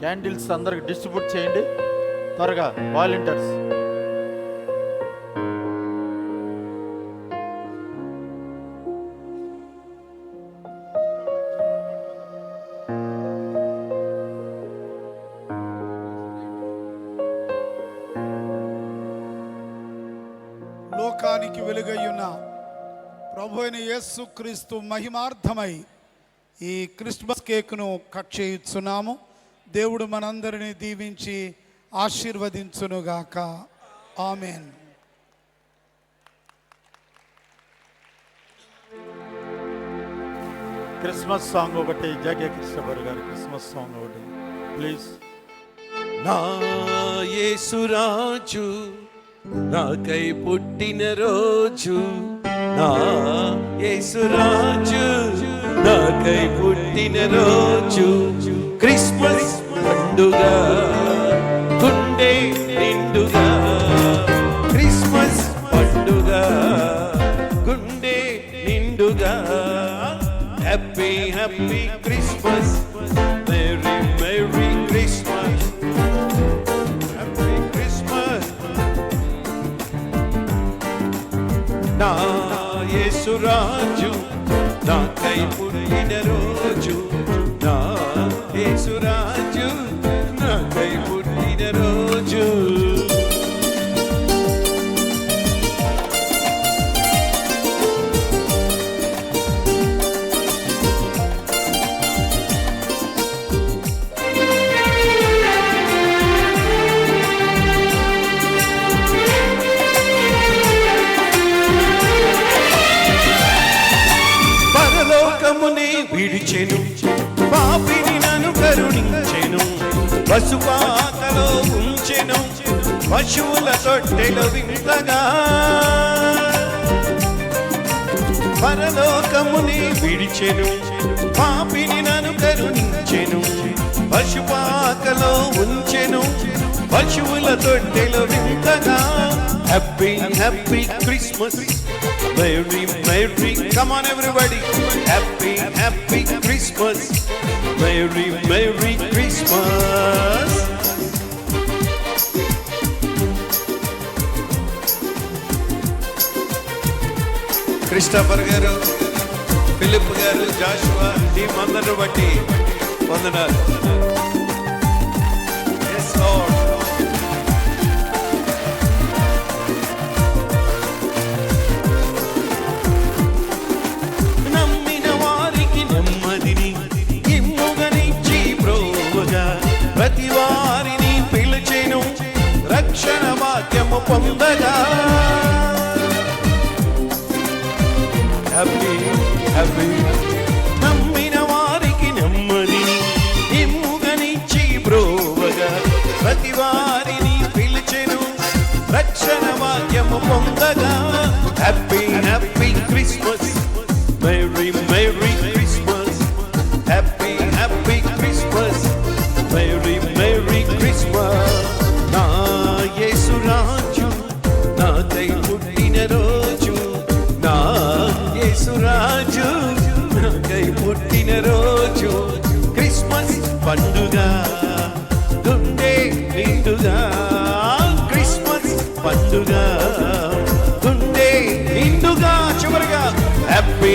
Candles అందరికి distribute చేయండి. త్వరగా వాలంటీర్స్. లోకానికి వెలుగయ్యున్న ప్రభు అయిన యేసు క్రీస్తు మహిమార్థమై ఈ క్రిస్మస్ కేక్ను కట్ చేయుచున్నాము. దేవుడు మనందరినీ దీవించి ఆశీర్వదించునుగాక. ఆమెన్. క్రిస్మస్ సాంగ్ ఒకటి జగే కృష్ణపర్ గారి క్రిస్మస్ సాంగ్ ఒకటి. ప్లీజ్. నా యేసురాజు నాకై పుట్టిన రోజు. నా యేసురాజు నాకై పుట్టిన రోజు. క్రిస్మస్ పండుగ గుండె నిండుగా. క్రిస్మస్ పండుగ గుండె నిండుగా. Happy happy Christmas merry merry Christmas happy Christmas నా యేసురాజు నాకై పుట్టిన రోజు. యేసురాజు నాకై పుట్టిన రోజు. పరలోకముని విడిచెను. పశుపాకలో ఉంచెను పశువుల తొట్టెల వింతగా. పరలోకముని విడిచెను పాపిని నను కరుణించెను పశుపాకలో ఉంచెను పశువుల తొట్టెల వింతగా. Happy happy Christmas merry merry come on everybody happy happy Christmas merry merry Christmas Christopher గారు ఫిలిప్ గారు జాషువా టీం అందరిని బట్టి వందనాలు. ప్రతి వారిని పిలిచెను. రక్షణ వాక్యము పొందగా. Happy happy Christmas merry merry Christmas happy happy Christmas merry merry Christmas నా యేసురాజు నాకై పుట్టిన రోజు. నా పుట్టిన రోజు. క్రిస్మస్ పండుగ.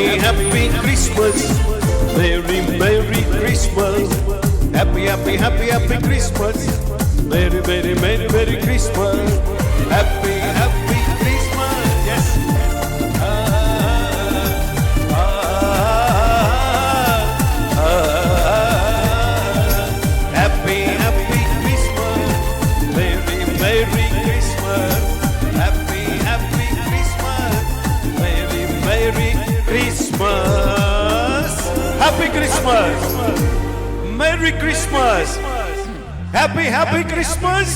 Happy, Christmas. Merry, Merry Christmas. Happy, happy, happy, happy Christmas. Merry, Merry, Merry, Merry Christmas. Happy, happy Christmas. Yes. Happy, happy Christmas. Merry, Merry happy Christmas merry Christmas happy happy Christmas